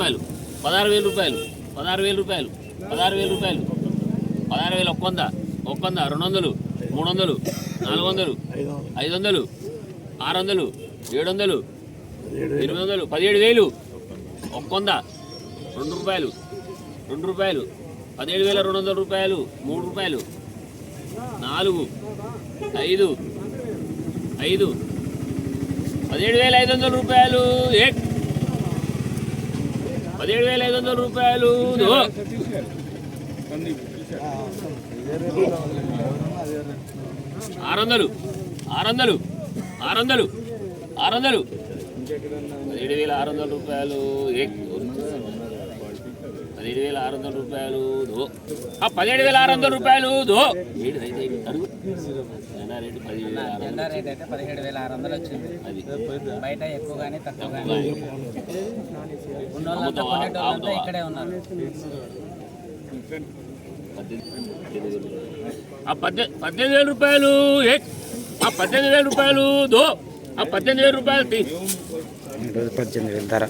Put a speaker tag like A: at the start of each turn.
A: రూపాయలు. పదహారు వేల రూపాయలు. పదహారు వేల రూపాయలు. పదహారు వేల రూపాయలు. పదహారు వేలు ఒక్క వంద. ఒక్క వంద. రెండు వందలు. మూడు వందలు. నాలుగు వందలు. ఐదు వందలు. ఆరు వందలు. ఏడు వందలు. ఎనిమిది వందలు. పదిహేడు వేలు. ఒక్క వంద. రెండు రూపాయలు. రెండు రూపాయలు. పదిహేడు వేల రెండు వందల రూపాయలు. మూడు రూపాయలు. నాలుగు. ఐదు. ఐదు. పదిహేడు వేల ఐదు వందల రూపాయలు. ఏ పదిహేడు వేల ఐదు వందల రూపాయలు. ఆరు వందలు ఆరు వందలు ఆరు వందలు ఆరు వందలు పదిహేడు వేల ఆరు వందల రూపాయలు. ఏక్ పదిహేడు వేల ఆరు వందల రూపాయలు దో. ఆ, పదిహేడు వేల ఆరు వందల రూపాయలు దో. ఏడు ఐదు ఐదు అడుగు జెండా రేటు పదిహేడు వేల ఆరు
B: జెండా రేట్ అయితే పదిహేడు వేల ఆరు వందలు వచ్చింది.
A: అది.
B: బయట ఎక్కువ కానీ తక్కువ కానీ. ఉన్నోళ్ళంతా కొనేటోళ్ళంతా ఇక్కడే ఉన్నారు.
A: ఆ పద్దె పద్దెనిమిది వేల రూపాయలు ఏ? ఆ పద్దెనిమిది వేల రూపాయలు దో. ఆ పద్దెనిమిది వేల రూపాయలు
C: పద్దెనిమిది వేలు ధర.